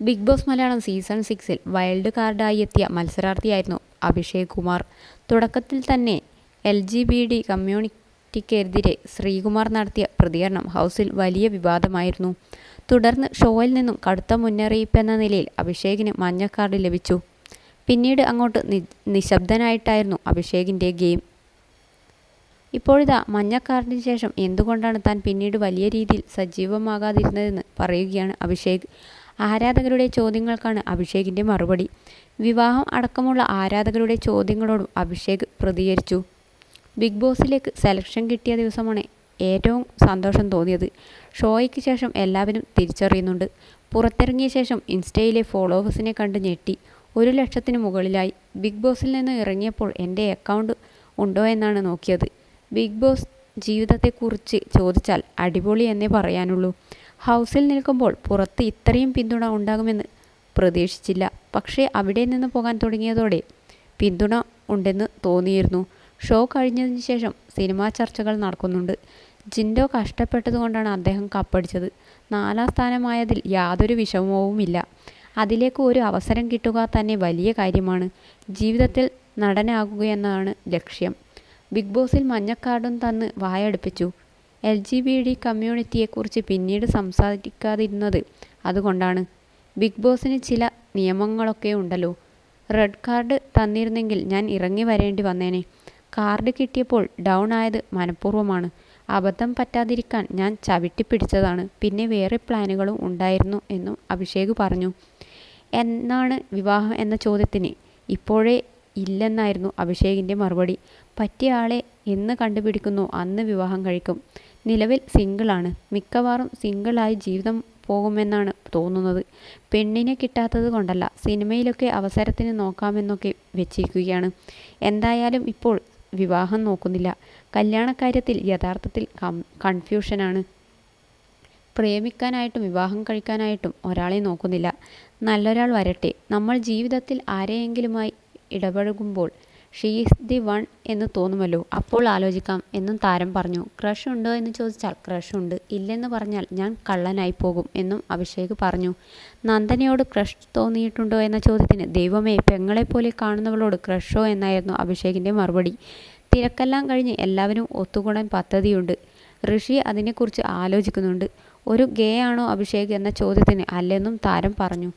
Big boss Malayalam season സിക്സിൽ wild കാർഡായി എത്തിയ മത്സരാർത്ഥിയായിരുന്നു അഭിഷേക് കുമാർ. തുടക്കത്തിൽ തന്നെ എൽ ജി ബി ഡി കമ്മ്യൂണിറ്റിക്കെതിരെ ശ്രീകുമാർ നടത്തിയ പ്രതികരണം ഹൗസിൽ വലിയ വിവാദമായിരുന്നു. തുടർന്ന് ഷോയിൽ നിന്നും കടുത്ത മുന്നറിയിപ്പ് എന്ന നിലയിൽ അഭിഷേകിന് മഞ്ഞ കാർഡ് ലഭിച്ചു. പിന്നീട് അങ്ങോട്ട് നിശബ്ദനായിട്ടായിരുന്നു അഭിഷേകിന്റെ ഗെയിം. ഇപ്പോഴിതാ മഞ്ഞ കാർഡിന് ശേഷം എന്തുകൊണ്ടാണ് താൻ പിന്നീട് വലിയ രീതിയിൽ സജീവമാകാതിരുന്നതെന്ന് പറയുകയാണ് അഭിഷേക്. ആരാധകരുടെ ചോദ്യങ്ങൾക്കാണ് അഭിഷേകിന്റെ മറുപടി. വിവാഹം അടക്കമുള്ള ആരാധകരുടെ ചോദ്യങ്ങളോടും അഭിഷേക് പ്രതികരിച്ചു. ബിഗ് ബോസിലേക്ക് സെലക്ഷൻ കിട്ടിയ ദിവസമാണ് ഏറ്റവും സന്തോഷം തോന്നിയത്. ഷോയ്ക്ക് ശേഷം എല്ലാവരും തിരിച്ചറിയുന്നുണ്ട്. പുറത്തിറങ്ങിയ ശേഷം ഇൻസ്റ്റയിലെ ഫോളോവേഴ്സിനെ കണ്ട് ഞെട്ടി. ഒരു ലക്ഷത്തിന് മുകളിലായി. ബിഗ് ബോസിൽ നിന്ന് ഇറങ്ങിയപ്പോൾ എന്റെ അക്കൗണ്ട് ഉണ്ടോ എന്നാണ് നോക്കിയത്. ബിഗ് ബോസ് ജീവിതത്തെക്കുറിച്ച് ചോദിച്ചാൽ അടിപൊളി എന്നേ പറയാനുള്ളൂ. ഹൗസിൽ നിൽക്കുമ്പോൾ പുറത്ത് ഇത്രയും പിന്തുണ ഉണ്ടാകുമെന്ന് പ്രതീക്ഷിച്ചില്ല. പക്ഷേ അവിടെ നിന്ന് പോകാൻ തുടങ്ങിയതോടെ പിന്തുണ ഉണ്ടെന്ന് തോന്നിയിരുന്നു. ഷോ കഴിഞ്ഞതിന് ശേഷം സിനിമാ ചർച്ചകൾ നടക്കുന്നുണ്ട്. ജിൻഡോ കഷ്ടപ്പെട്ടതുകൊണ്ടാണ് അദ്ദേഹം കപ്പടിച്ചത്. നാലാം സ്ഥാനമായതിൽ യാതൊരു വിഷമവുമില്ല. അതിലേക്ക് ഒരു അവസരം കിട്ടുക തന്നെ വലിയ കാര്യമാണ്. ജീവിതത്തിൽ നടനാകുകയെന്നാണ് ലക്ഷ്യം. ബിഗ് ബോസിൽ മഞ്ഞക്കാർഡും തന്ന് വായടുപ്പിച്ചു. എൽ ജി ബി ഡി കമ്മ്യൂണിറ്റിയെക്കുറിച്ച് പിന്നീട് സംസാരിക്കാതിരുന്നത് അതുകൊണ്ടാണ്. ബിഗ് ബോസിന് ചില നിയമങ്ങളൊക്കെ ഉണ്ടല്ലോ. റെഡ് കാർഡ് തന്നിരുന്നെങ്കിൽ ഞാൻ ഇറങ്ങി വരേണ്ടി വന്നേനെ. കാർഡ് കിട്ടിയപ്പോൾ ഡൗൺ ആയത് മനഃപൂർവമാണ്. അബദ്ധം പറ്റാതിരിക്കാൻ ഞാൻ ചവിട്ടിപ്പിടിച്ചതാണ്. പിന്നെ വേറെ പ്ലാനുകളും ഉണ്ടായിരുന്നു എന്നും അഭിഷേക് പറഞ്ഞു. എന്നാണ് വിവാഹം എന്ന ചോദ്യത്തിന്. ഇപ്പോഴേ ഇല്ലെന്നായിരുന്നു അഭിഷേകിന്റെ മറുപടി. പറ്റിയ ആളെ എന്ന് കണ്ടുപിടിക്കുന്നു. അന്ന് വിവാഹം കഴിക്കും. നിലവിൽ സിംഗിളാണ്. മിക്കവാറും സിംഗിളായി ജീവിതം പോകുമെന്നാണ് തോന്നുന്നത്. പെണ്ണിനെ കിട്ടാത്തത് കൊണ്ടല്ല സിനിമയിലൊക്കെ അവസരത്തിന് നോക്കാമെന്നൊക്കെ വെച്ചിരിക്കുകയാണ്. എന്തായാലും ഇപ്പോൾ വിവാഹം നോക്കുന്നില്ല. കല്യാണക്കാര്യത്തിൽ യഥാർത്ഥത്തിൽ കൺഫ്യൂഷനാണ്. പ്രേമിക്കാനായിട്ടും വിവാഹം കഴിക്കാനായിട്ടും ഒരാളെ നോക്കുന്നില്ല. നല്ലൊരാൾ വരട്ടെ. നമ്മൾ ജീവിതത്തിൽ ആരെയെങ്കിലുമായി ഇടപഴകുമ്പോൾ ഷീസ് ദി വൺ എന്ന് തോന്നുമല്ലോ. അപ്പോൾ ആലോചിക്കാം. എന്നും താരം പറഞ്ഞു. ക്രഷ് ഉണ്ടോ? എന്ന് ചോദിച്ചാൽ ക്രഷ് ഉണ്ട്. ഇല്ലെന്ന് പറഞ്ഞാൽ ഞാൻ കള്ളനായി പോകും എന്നും അഭിഷേക് പറഞ്ഞു. നന്ദനയോട് ക്രഷ് തോന്നിയിട്ടുണ്ടോ? എന്ന ചോദ്യത്തിന് ദൈവമേ പെങ്ങളെപ്പോലെ കാണുന്നവളോട് ക്രഷോ എന്നായിരുന്നു അഭിഷേകിന്റെ മറുപടി. തിരക്കെല്ലാം കഴിഞ്ഞ് എല്ലാവരും ഒത്തുകൂടാൻ പദ്ധതിയുണ്ട്. ഋഷി അതിനെക്കുറിച്ച് ആലോചിക്കുന്നുണ്ട്. ഒരു ഗേ ആണോ അഭിഷേക്? എന്ന ചോദ്യത്തിന് അല്ലെന്നും താരം പറഞ്ഞു.